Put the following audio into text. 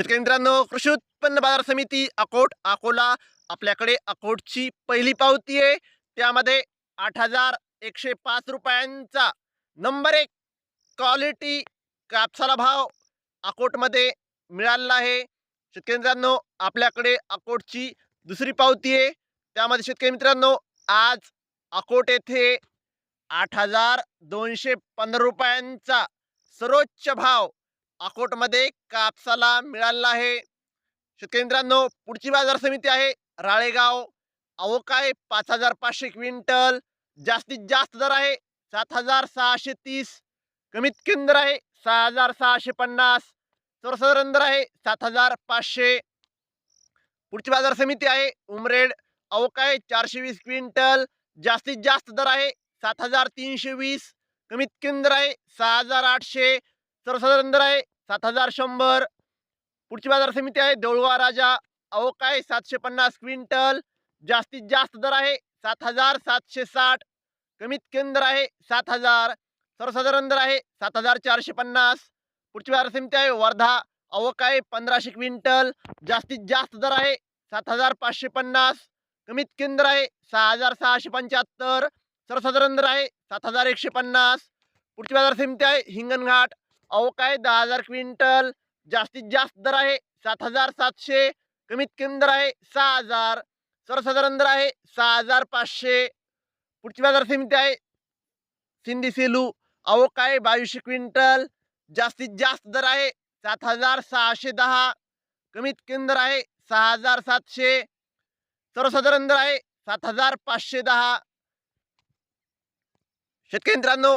शेतकरी मित्रांनो कृषी उत्पन्न बाजार समिती अकोट अकोला आपल्याकडे अकोटची पहिली पावती आहे. त्यामध्ये आठ हजार एकशे पाच रुपयांचा नंबर एक क्वालिटी कापसाला भाव अकोटमध्ये मिळालेला आहे. शेतकरी मित्रांनो आपल्याकडे अकोटची दुसरी पावती आहे. त्यामध्ये शेतकरी मित्रांनो आज अकोट येथे आठ हजार दोनशे पंधरा रुपयांचा सर्वोच्च भाव अकोटमध्ये कापसाला मिळालेला आहे. शेतकरी मित्रांनो पुढची बाजार समिती आहे राळेगाव. अवकाय पाच हजार पाचशे क्विंटल जास्तीत जास्त दर आहे सात हजार सहाशे तीस. कमीत कमी दर आहे सहा हजार सहाशे पन्नास. सर्वसाधारण दर आहे सात हजार पाचशे. पुढची बाजार समिती आहे उमरेड. अवकाय चारशे वीस क्विंटल जास्तीत जास्त दर आहे सात हजार तीनशे वीस. कमीत कमी दर आहे सहा हजार आठशे. सर्वसाधारण दर आहे सात हजार शंभर. पुढची बाजार समिती आहे देऊळगाव राजा. अवकाय सातशे पन्नास क्विंटल? जास्तीत जास्त दर आहे सात हजार सातशे साठ. कमीत कमी दर आहे सात हजार. सर्वसाधारण दर आहे सात हजार चारशे पन्नास. पुढची बाजार समिती आहे वर्धा. अवकाय पंधराशे क्विंटल? जास्तीत जास्त दर आहे सात हजार पाचशे पन्नास. कमीत कमी दर आहे सहा हजार सहाशे पंच्याहत्तर. सर्वसाधारण दर आहे सात हजार एकशे पन्नास. पुढची बाजार समिती आहे हिंगणघाट. अवकाय दहा हज़ार क्विंटल, जास्तीत जास्त दर आहे सात हज़ार सातशे, कमीत कमी दर आहे सहा हज़ार, सर्वसाधारण दर आहे सहा हज़ार पाचशे. पुढची बाज़ार समिती आहे सिंधी सेलू अवकाय बावीसशे क्विंटल, जास्तीत जास्त दर आहे सात हज़ार सहाशे दहा, कमीत कमी दर आहे सहा हज़ार सातशे, सर्वसाधारण दर आहे सात हज़ार पाचशे दहा. शेतकरी मित्रांनो